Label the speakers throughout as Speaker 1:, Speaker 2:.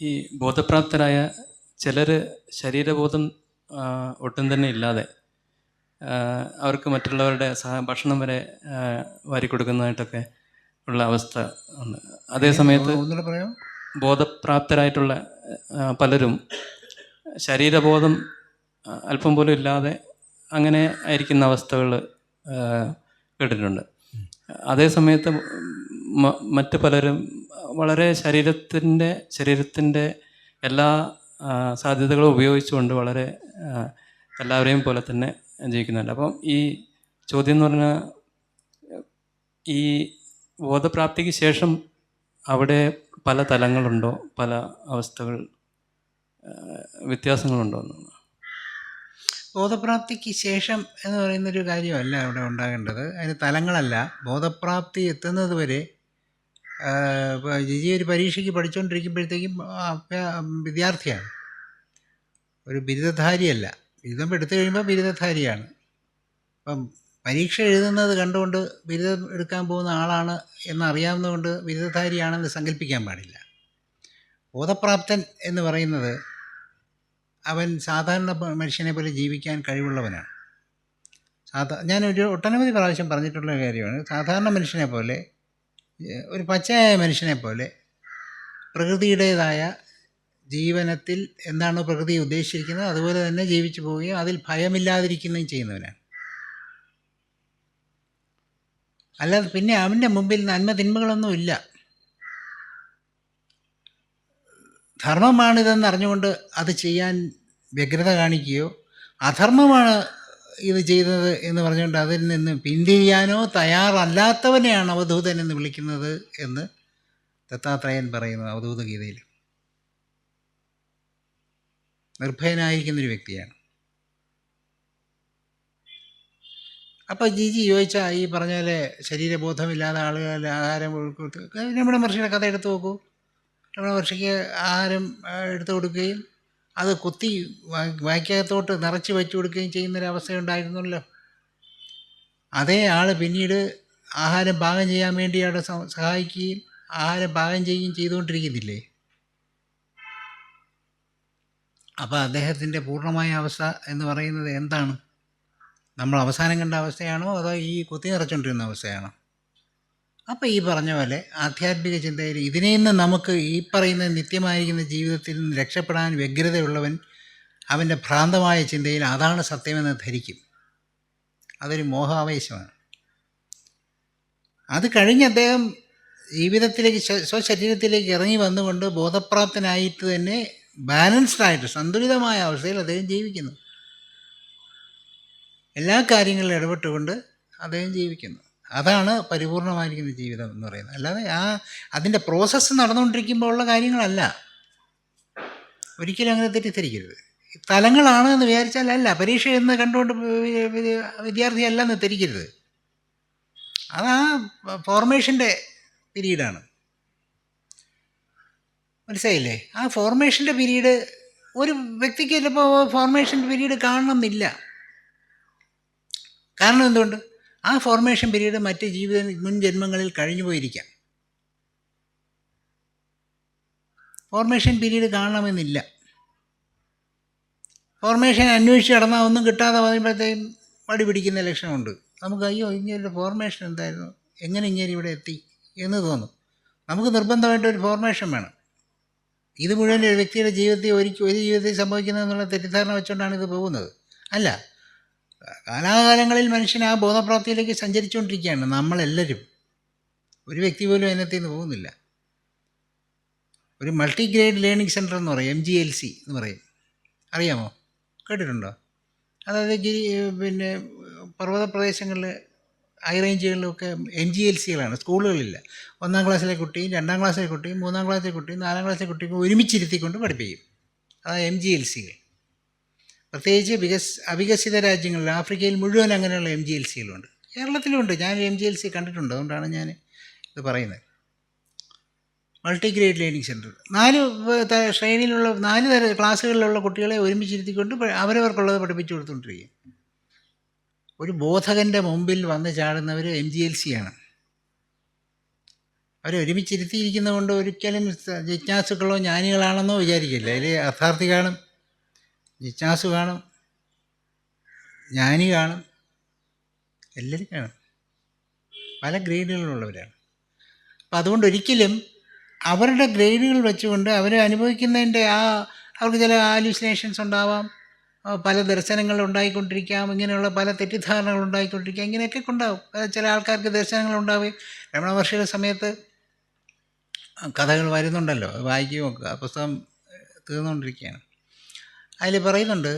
Speaker 1: ഈ ബോധപ്രാപ്തരായ ചിലർ ശരീരബോധം ഒട്ടും തന്നെ ഇല്ലാതെ അവർക്ക് മറ്റുള്ളവരുടെ സഹ ഭക്ഷണം വരെ വാരി കൊടുക്കുന്നതായിട്ടൊക്കെ ഉള്ള അവസ്ഥ ഉണ്ട്. അതേ സമയത്ത് ബോധപ്രാപ്തരായിട്ടുള്ള പലരും ശരീരബോധം അല്പം പോലും ഇല്ലാതെ അങ്ങനെ ആയിരിക്കുന്ന അവസ്ഥകൾ കേട്ടിട്ടുണ്ട്. അതേ സമയത്ത് മറ്റ് പലരും വളരെ ശരീരത്തിന്റെ ശരീരത്തിന്റെ എല്ലാ സാധ്യതകളും ഉപയോഗിച്ചുകൊണ്ട് വളരെ എല്ലാവരെയും പോലെ തന്നെ ജീവിക്കുന്നുണ്ട്. അപ്പം ഈ ചോദ്യം എന്ന് പറഞ്ഞാൽ ഈ ബോധപ്രാപ്തിക്ക് ശേഷം അവിടെ പല തലങ്ങളുണ്ടോ? പല അവസ്ഥകൾ വ്യത്യാസങ്ങളുണ്ടോ? എന്നാണ്
Speaker 2: ബോധപ്രാപ്തിക്ക് ശേഷം എന്ന് പറയുന്നൊരു കാര്യമല്ല അവിടെ ഉണ്ടാകേണ്ടത്. അതിന് തലങ്ങളല്ല. ബോധപ്രാപ്തി എത്തുന്നത് വരെ ജിജി ഒരു പരീക്ഷയ്ക്ക് പഠിച്ചുകൊണ്ടിരിക്കുമ്പോഴത്തേക്കും വിദ്യാർത്ഥിയാണ്. ഒരു ബിരുദധാരിയല്ല. ബിരുദം എടുത്തു കഴിയുമ്പോൾ ബിരുദധാരിയാണ്. അപ്പം പരീക്ഷ എഴുതുന്നത് കണ്ടുകൊണ്ട് ബിരുദം എടുക്കാൻ പോകുന്ന ആളാണ് എന്നറിയാവുന്നതുകൊണ്ട് ബിരുദധാരിയാണെന്ന് സങ്കല്പിക്കാൻ പാടില്ല. ബോധപ്രാപ്തൻ എന്ന് പറയുന്നത് അവൻ സാധാരണ മനുഷ്യനെ പോലെ ജീവിക്കാൻ കഴിവുള്ളവനാണ്. സാധാ ഞാനൊരു ഒട്ടനവധി പ്രാവശ്യം പറഞ്ഞിട്ടുള്ള കാര്യമാണ്. സാധാരണ മനുഷ്യനെ പോലെ ഒരു പച്ചയായ മനുഷ്യനെ പോലെ പ്രകൃതിയുടേതായ ജീവനത്തിൽ എന്താണ് പ്രകൃതി ഉദ്ദേശിച്ചിരിക്കുന്നത്? അതുപോലെ തന്നെ ജീവിച്ചു പോവുകയും അതിൽ ഭയമില്ലാതിരിക്കുകയും ചെയ്യുന്നവനാണ്. അല്ലാതെ പിന്നെ അവന്റെ മുമ്പിൽ നന്മ തിന്മകളൊന്നും ഇല്ല. ധർമ്മമാണിതെന്ന് അറിഞ്ഞുകൊണ്ട് അത് ചെയ്യാൻ വ്യഗ്രത കാണിക്കുകയോ അധർമ്മമാണ് ഇത് ചെയ്തത് എന്ന് പറഞ്ഞുകൊണ്ട് അതിൽ നിന്ന് പിന്തിരിയാനോ തയ്യാറല്ലാത്തവനെയാണ് അവധൂതൻ എന്ന് വിളിക്കുന്നത് എന്ന് ദത്താത്രേയൻ പറയുന്നു അവധൂത ഗീതയിൽ. നിർഭയനായിരിക്കുന്നൊരു വ്യക്തിയാണ്. അപ്പോൾ ജിജി ചോദിച്ചാൽ ഈ പറഞ്ഞ പോലെ ശരീരബോധമില്ലാതെ ആളുകൾ ആഹാരം കൊടുക്കുക നമ്മുടെ മഹർഷിയുടെ കഥ എടുത്തു നോക്കൂ. നമ്മുടെ മഹർഷിക്ക് ആഹാരം എടുത്തു കൊടുക്കുകയും അത് കുത്തി വായ്ക്കകത്തോട്ട് നിറച്ച് വെച്ചു കൊടുക്കുകയും ചെയ്യുന്നൊരവസ്ഥയുണ്ടായിരുന്നല്ലോ. അതേ ആൾ പിന്നീട് ആഹാരം പാകം ചെയ്യാൻ വേണ്ടി അവിടെ സഹായിക്കുകയും ആഹാരം പാകം ചെയ്യുകയും ചെയ്തുകൊണ്ടിരിക്കുന്നില്ലേ? അപ്പോൾ അദ്ദേഹത്തിന്റെ പൂർണമായ അവസ്ഥ എന്ന് പറയുന്നത് എന്താണ്? നമ്മൾ അവസാനം കണ്ട അവസ്ഥയാണോ അതോ ഈ കുത്തി നിറച്ചുകൊണ്ടിരുന്ന അവസ്ഥയാണോ? അപ്പോൾ ഈ പറഞ്ഞ പോലെ ആധ്യാത്മിക ചിന്തയിൽ ഇതിനെ നിന്ന് നമുക്ക് ഈ പറയുന്ന നിത്യമായിരിക്കുന്ന ജീവിതത്തിൽ നിന്ന് രക്ഷപ്പെടാൻ വ്യഗ്രതയുള്ളവൻ അവന്റെ ഭ്രാന്തമായ ചിന്തയിൽ അതാണ് സത്യമെന്ന് ധരിക്കും. അതൊരു മോഹാവേശമാണ്. അത് കഴിഞ്ഞ് അദ്ദേഹം ജീവിതത്തിലേക്ക് സ്വ- സ്വശരീരത്തിലേക്ക് ഇറങ്ങി വന്നുകൊണ്ട് ബോധപ്രാപ്തനായിട്ട് തന്നെ ബാലൻസ്ഡ് ആയിട്ട് സന്തുലിതമായ അവസ്ഥയിൽ അദ്ദേഹം ജീവിക്കുന്നു. എല്ലാ കാര്യങ്ങളിലും ഇടപെട്ടുകൊണ്ട് അദ്ദേഹം ജീവിക്കുന്നു. അതാണ് പരിപൂർണമായിരിക്കുന്ന ജീവിതം എന്ന് പറയുന്നത്. അല്ലാതെ ആ അതിന്റെ പ്രോസസ്സ് നടന്നുകൊണ്ടിരിക്കുമ്പോൾ ഉള്ള കാര്യങ്ങളല്ല. ഒരിക്കലും അങ്ങനെ തെറ്റിദ്ധരിക്കരുത്. തലങ്ങളാണ് എന്ന് വിചാരിച്ചാൽ അല്ല പരീക്ഷ എന്ന് കണ്ടുകൊണ്ട് വിദ്യാർത്ഥി അല്ല എന്ന് തെറ്റിക്കരുത്. അത് ആ ഫോർമേഷന്റെ പീരീഡാണ്. മനസ്സിലായില്ലേ? ആ ഫോർമേഷന്റെ പീരീഡ് ഒരു വ്യക്തിക്ക് ചിലപ്പോൾ ഫോർമേഷൻ പീരീഡ് കാണണമെന്നില്ല കാരണം എന്തുകൊണ്ട്? ആ ഫോർമേഷൻ പീരീഡ് മറ്റ് ജീവിത മുൻ ജന്മങ്ങളിൽ കഴിഞ്ഞു പോയിരിക്കാം. ഫോർമേഷൻ പീരീഡ് കാണണമെന്നില്ല. ഫോർമേഷൻ അന്വേഷിച്ച് കിടന്നാൽ ഒന്നും കിട്ടാതെ പറയുമ്പോഴത്തേക്കും വടി പിടിക്കുന്ന ലക്ഷണമുണ്ട്. നമുക്ക് അയ്യോ ഇങ്ങനെ ഫോർമേഷൻ എന്തായിരുന്നു? എങ്ങനെ ഇങ്ങനെ ഇവിടെ എത്തി എന്ന് തോന്നും. നമുക്ക് നിർബന്ധമായിട്ട് ഒരു ഫോർമേഷൻ വേണം. ഇത് മുഴുവൻ ഒരു വ്യക്തിയുടെ ജീവിതത്തിൽ ഒരു ഒരു ജീവിതത്തിൽ സംഭവിക്കുന്നതെന്നുള്ള തെറ്റിദ്ധാരണ വെച്ചുകൊണ്ടാണ് ഇത് പോകുന്നത്. അല്ല കാലാകാലങ്ങളിൽ മനുഷ്യൻ ആ ബോധപ്രാപ്തിയിലേക്ക് സഞ്ചരിച്ചുകൊണ്ടിരിക്കുകയാണ്. നമ്മളെല്ലാവരും ഒരു വ്യക്തി പോലും അതിനകത്ത് നിന്ന് പോകുന്നില്ല. ഒരു മൾട്ടി ഗ്രേഡ് ലേണിംഗ് സെന്റർ എന്ന് പറയും എം ജി എൽ സി എന്ന് പറയും. അറിയാമോ? കേട്ടിട്ടുണ്ടോ? അതായത് ഗിരി പിന്നെ പർവത പ്രദേശങ്ങളിൽ ഹൈ റേഞ്ചുകളിലൊക്കെ എം ജി എൽ സികളാണ്. സ്കൂളുകളില്ല. ഒന്നാം ക്ലാസ്സിലെ കുട്ടിയും രണ്ടാം ക്ലാസ്സിലെ കുട്ടിയും മൂന്നാം ക്ലാസ്സിലെ കുട്ടിയും നാലാം ക്ലാസ്സിലെ കുട്ടിയും ഒരുമിച്ചിരുത്തിക്കൊണ്ട് പഠിപ്പിക്കും. അതാണ് എം ജി എൽ സികൾ. പ്രത്യേകിച്ച് വികസ് അവികസിത രാജ്യങ്ങളിൽ ആഫ്രിക്കയിൽ മുഴുവൻ അങ്ങനെയുള്ള എം ജി എൽ സികളുണ്ട്. കേരളത്തിലുമുണ്ട് ഞാൻ എം ജി എൽ സി കണ്ടിട്ടുണ്ട്. അതുകൊണ്ടാണ് ഞാൻ ഇത് പറയുന്നത്. മൾട്ടി ഗ്രേഡ് ലേണിംഗ് സെന്റർ നാല് ശ്രേണിയിലുള്ള നാല് തര ക്ലാസ്സുകളിലുള്ള കുട്ടികളെ ഒരുമിച്ചിരുത്തിക്കൊണ്ട് അവരവർക്കുള്ളത് പഠിപ്പിച്ചു കൊടുത്തുകൊണ്ടിരിക്കും ഒരു ബോധകന്റെ മുമ്പിൽ വന്ന് ചാടുന്നവർ എം ജി എൽ സി ആണ് അവരെ കൊണ്ട് ഒരിക്കലും ജിജ്ഞാസുക്കളോ ജ്ഞാനികളാണെന്നോ വിചാരിക്കില്ല. അതിൽ അർത്ഥാർത്ഥി കാണും ജിജ്ഞാസു കാണും. ജ്ഞാനി കാണും. എല്ലാവരും കാണും. പല ഗ്രേഡുകളുള്ളവരാണ്. അപ്പം അതുകൊണ്ട് ഒരിക്കലും അവരുടെ ഗ്രേഡുകൾ വെച്ചുകൊണ്ട് അവർ അനുഭവിക്കുന്നതിന്റെ ആ അവർക്ക് ചില ആലുസിനേഷൻസ് ഉണ്ടാവാം. പല ദർശനങ്ങൾ ഉണ്ടായിക്കൊണ്ടിരിക്കാം. ഇങ്ങനെയുള്ള പല തെറ്റിദ്ധാരണകൾ ഉണ്ടായിക്കൊണ്ടിരിക്കാം. ഇങ്ങനെയൊക്കെ ഉണ്ടാവും ചില ആൾക്കാർക്ക് ദർശനങ്ങൾ ഉണ്ടാവുകയും രമണ മഹർഷിയുടെ സമയത്ത് കഥകൾ വരുന്നുണ്ടല്ലോ. വായിക്കുകയും പുസ്തകം തീർന്നുകൊണ്ടിരിക്കുകയാണ്. അതിൽ പറയുന്നുണ്ട്.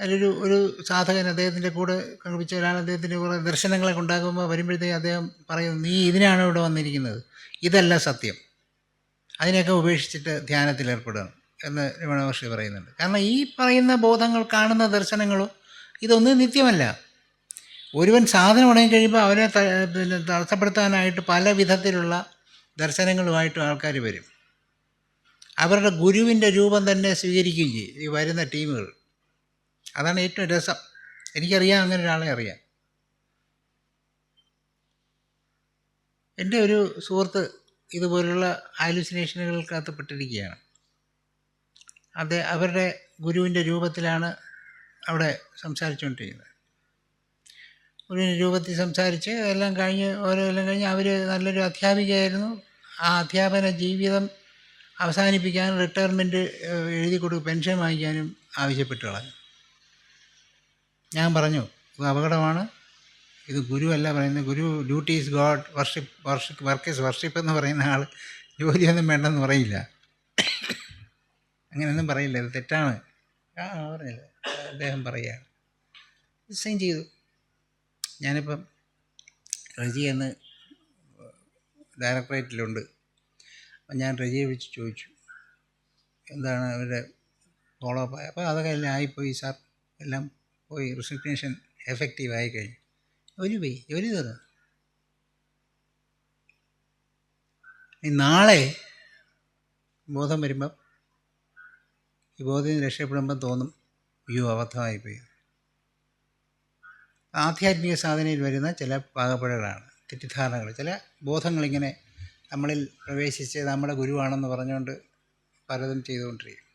Speaker 2: അതിലൊരു ഒരു സാധകൻ അദ്ദേഹത്തിന്റെ കൂടെ കഴിപ്പിച്ച ഒരാൾ അദ്ദേഹത്തിന്റെ കുറേ ദർശനങ്ങളൊക്കെ ഉണ്ടാകുമ്പോൾ വരുമ്പോഴത്തേക്ക് അദ്ദേഹം പറയുന്നു നീ ഇതിനാണ് ഇവിടെ വന്നിരിക്കുന്നത്? ഇതല്ല സത്യം. അതിനെയൊക്കെ ഉപേക്ഷിച്ചിട്ട് ധ്യാനത്തിൽ ഏർപ്പെടണം എന്ന് രമണ മഹർഷി പറയുന്നുണ്ട്. കാരണം ഈ പറയുന്ന ബോധങ്ങൾ കാണുന്ന ദർശനങ്ങളും ഇതൊന്നും നിത്യമല്ല. ഒരുവൻ സാധനം ഉണങ്ങി കഴിയുമ്പോൾ അവനെ പിന്നെ തടസ്സപ്പെടുത്താനായിട്ട് പല വിധത്തിലുള്ള ദർശനങ്ങളുമായിട്ട് ആൾക്കാർ വരും. അവരുടെ ഗുരുവിന്റെ രൂപം തന്നെ സ്വീകരിക്കുകയും ചെയ്യും. ഈ വരുന്ന ടീമുകൾ. അതാണ് ഏറ്റവും രസം. എനിക്കറിയാം അങ്ങനെ ഒരാളെ അറിയാം. എന്റെ ഒരു സുഹൃത്ത് ഇതുപോലുള്ള ഹാലുസിനേഷനുകൾക്കകത്ത് പെട്ടിരിക്കുകയാണ്. അത് അവരുടെ ഗുരുവിന്റെ രൂപത്തിലാണ് അവിടെ സംസാരിച്ചുകൊണ്ടിരിക്കുന്നത്. ഗുരുവിന്റെ രൂപത്തിൽ സംസാരിച്ച് എല്ലാം കഴിഞ്ഞ് ഓരോ എല്ലാം കഴിഞ്ഞ് അവർ നല്ലൊരു അധ്യാപികയായിരുന്നു. ആ അധ്യാപന ജീവിതം അവസാനിപ്പിക്കാൻ റിട്ടയർമെന്റ് എഴുതി കൊടുക്കുക പെൻഷൻ വാങ്ങിക്കാനും ആവശ്യപ്പെട്ടു ഞാൻ പറഞ്ഞു ഇത് അപകടമാണ്. ഇത് ഗുരുവല്ല പറയുന്നത് ഗുരു duty is god worship worship work is worship എന്ന് പറയുന്ന ആൾ ജോലിയൊന്നും വേണ്ടെന്ന് പറയില്ല. അങ്ങനെയൊന്നും പറയില്ല ഇത് തെറ്റാണ്. ആ പറഞ്ഞില്ല. അദ്ദേഹം പറയുകയാണ്. ഡിസൈൻ ചെയ്തു. ഞാനിപ്പം റജി എന്ന് ഡയറക്ടറേറ്റിലുണ്ട് ഞാൻ റെജിയെ വിളിച്ച് ചോദിച്ചു. എന്താണ് അവരുടെ ഫോളോ അപ്പ് അപ്പോൾ അതൊക്കെ എല്ലാം ആയിപ്പോയി സാർ. എല്ലാം പോയി. റിസിഗ്നേഷൻ എഫക്റ്റീവ് ആയി കഴിഞ്ഞു. ജോലി പോയി ജോലി തീർന്നു നാളെ ബോധം വരുമ്പം ഈ ബോധം രക്ഷപ്പെടുമ്പം തോന്നും അയ്യോ അബദ്ധമായിപ്പോയി. ആധ്യാത്മിക സാധനയിൽ വരുന്ന ചില പാകപ്പഴകളാണ് തെറ്റിദ്ധാരണകൾ. ചില ബോധങ്ങളിങ്ങനെ നമ്മളിൽ പ്രവേശിച്ച് നമ്മുടെ ഗുരുവാണെന്ന് പറഞ്ഞുകൊണ്ട് പലതും ചെയ്തുകൊണ്ടിരിക്കും.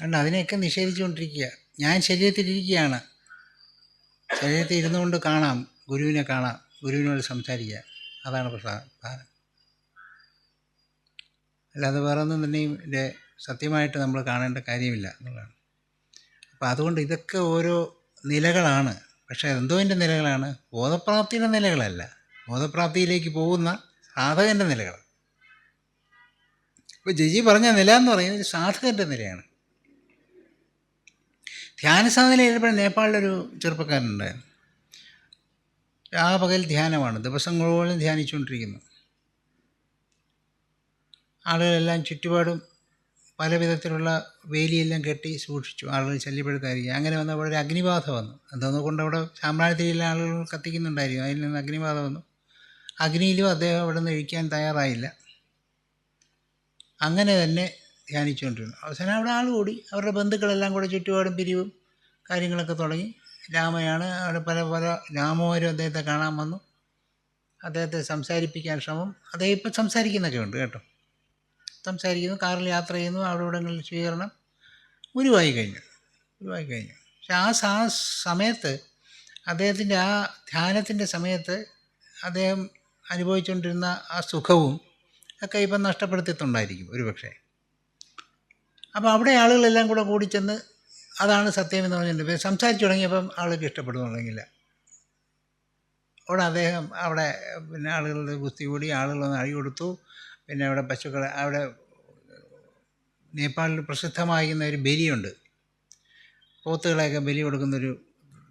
Speaker 2: കാരണം അതിനെയൊക്കെ നിഷേധിച്ചുകൊണ്ടിരിക്കുക. ഞാൻ ശരീരത്തിലിരിക്കുകയാണ്. ശരീരത്തിൽ ഇരുന്നുകൊണ്ട് കാണാം. ഗുരുവിനെ കാണാം. ഗുരുവിനോട് സംസാരിക്കുക. അതാണ് പ്രധാനം അല്ലാതെ വേറെ ഒന്നും തന്നെയും ഇതിന്റെ സത്യമായിട്ട് നമ്മൾ കാണേണ്ട കാര്യമില്ല എന്നുള്ളതാണ്. അപ്പോൾ അതുകൊണ്ട് ഇതൊക്കെ ഓരോ നിലകളാണ്. പക്ഷേ എന്തോതിന്റെ നിലകളാണ്. ബോധപ്രാപ്തിയുടെ നിലകളല്ല. ബോധപ്രാപ്തിയിലേക്ക് പോകുന്ന സാധകന്റെ നിലകൾ ഇപ്പോൾ ജിജി പറഞ്ഞ നില എന്ന് പറയുന്നത് സാധകന്റെ നിലയാണ്. ധ്യാന സാധന ഏർപ്പെടുന്ന നേപ്പാളിലൊരു ചെറുപ്പക്കാരനുണ്ടായിരുന്നു. ആ പകൽ ധ്യാനമാണ് ദിവസങ്ങളോളം ധ്യാനിച്ചുകൊണ്ടിരിക്കുന്നു. ആളുകളെല്ലാം ചുറ്റുപാടും പല വിധത്തിലുള്ള വേലിയെല്ലാം കെട്ടി സൂക്ഷിച്ചു ആളുകൾ ശല്യപ്പെടുത്താതിരിക്കുക. അങ്ങനെ വന്നപ്പോൾ ഒരു അഗ്നിബാധ വന്നു. എന്തോന്ന് കൊണ്ട് അവിടെ സാമ്രാജ്യത്തിലുള്ള ആളുകൾ കത്തിക്കുന്നുണ്ടായിരിക്കും അതിൽ നിന്ന് അഗ്നിബാധ വന്നു. അഗ്നിയിലും അദ്ദേഹം അവിടെ നിന്ന് ഇഴിക്കാൻ തയ്യാറായില്ല. അങ്ങനെ തന്നെ ധ്യാനിച്ചുകൊണ്ടിരുന്നു. അവസാനം അവിടെ ആൾ കൂടി. അവരുടെ ബന്ധുക്കളെല്ലാം കൂടെ ചുറ്റുപാടും പിരിവും കാര്യങ്ങളൊക്കെ തുടങ്ങി. രാമയാണ് അവിടെ പല പല രാമവരും അദ്ദേഹത്തെ കാണാൻ വന്നു. അദ്ദേഹത്തെ സംസാരിപ്പിക്കാൻ ശ്രമം. അദ്ദേഹം ഇപ്പം സംസാരിക്കുന്നൊക്കെ ഉണ്ട് കേട്ടോ. സംസാരിക്കുന്നു കാറിൽ യാത്ര ചെയ്യുന്നു അവിടെ ഇവിടങ്ങളിൽ സ്വീകരണം. ഗുരുവായി കഴിഞ്ഞു. ഗുരുവായി കഴിഞ്ഞു. പക്ഷെ ആ സാ സമയത്ത് അദ്ദേഹത്തിന്റെ ആ ധ്യാനത്തിന്റെ സമയത്ത് അദ്ദേഹം അനുഭവിച്ചുകൊണ്ടിരുന്ന ആ സുഖവും ഒക്കെ ഇപ്പം നഷ്ടപ്പെടുത്തിയിട്ടുണ്ടായിരിക്കും ഒരു പക്ഷേ അപ്പോൾ അവിടെ ആളുകളെല്ലാം കൂടെ കൂടി ചെന്ന് അതാണ് സത്യം എന്ന് പറഞ്ഞിട്ടുണ്ട്. സംസാരിച്ചു തുടങ്ങിയപ്പം ആൾക്ക് ഇഷ്ടപ്പെടുന്നു തുടങ്ങിയില്ല. അവിടെ അദ്ദേഹം അവിടെ പിന്നെ ആളുകളുടെ ഗുസ്തി കൂടി ആളുകളൊന്ന് അഴി കൊടുത്തു. പിന്നെ അവിടെ പശുക്കളെ അവിടെ നേപ്പാളിൽ പ്രസിദ്ധമായിരിക്കുന്ന ഒരു ബലിയുണ്ട്. പോത്തുകളെയൊക്കെ ബലി കൊടുക്കുന്നൊരു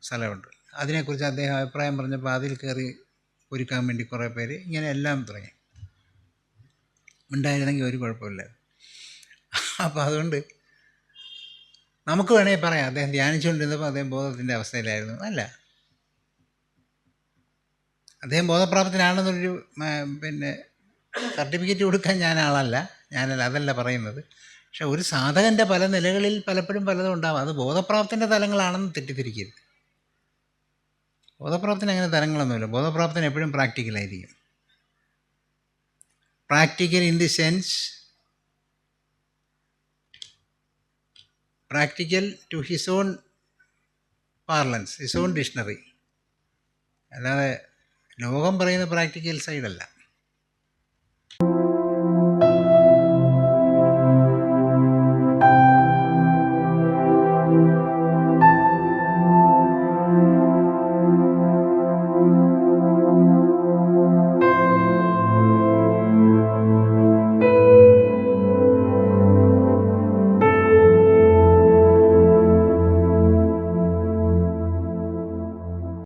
Speaker 2: സ്ഥലമുണ്ട്. അതിനെക്കുറിച്ച് അദ്ദേഹം അഭിപ്രായം പറഞ്ഞപ്പോൾ അതിൽ കയറി ഒരുക്കാൻ വേണ്ടി കുറേ പേര് ഇങ്ങനെ എല്ലാം തുടങ്ങി. ഉണ്ടായിരുന്നെങ്കിൽ ഒരു കുഴപ്പമില്ല. അപ്പോൾ അതുകൊണ്ട് നമുക്ക് വേണമെങ്കിൽ പറയാം. അദ്ദേഹം ധ്യാനിച്ചുകൊണ്ടിരുന്നപ്പോൾ അദ്ദേഹം ബോധത്തിന്റെ അവസ്ഥയിലായിരുന്നു. അല്ല. അദ്ദേഹം ബോധപ്രാപ്തനാണെന്നൊരു പിന്നെ സർട്ടിഫിക്കറ്റ് കൊടുക്കാൻ ഞാൻ ആളല്ല. ഞാനല്ല അതല്ല പറയുന്നത്. പക്ഷെ ഒരു സാധകന്റെ പല നിലകളിൽ പലപ്പോഴും പലതും ഉണ്ടാവും. അത് ബോധപ്രാപ്തിന്റെ തലങ്ങളാണെന്ന് തെറ്റിദ്ധരിക്കരുത്. ബോധപ്രാപ്തന് അങ്ങനെ തരങ്ങളൊന്നുമില്ല. ബോധപ്രാപ്തിന് എപ്പോഴും പ്രാക്ടിക്കലായിരിക്കും practical in the sense practical to his own parlance his own dictionary അല്ലാതെ ലോകം പറയുന്ന പ്രാക്ടിക്കൽ സൈഡല്ല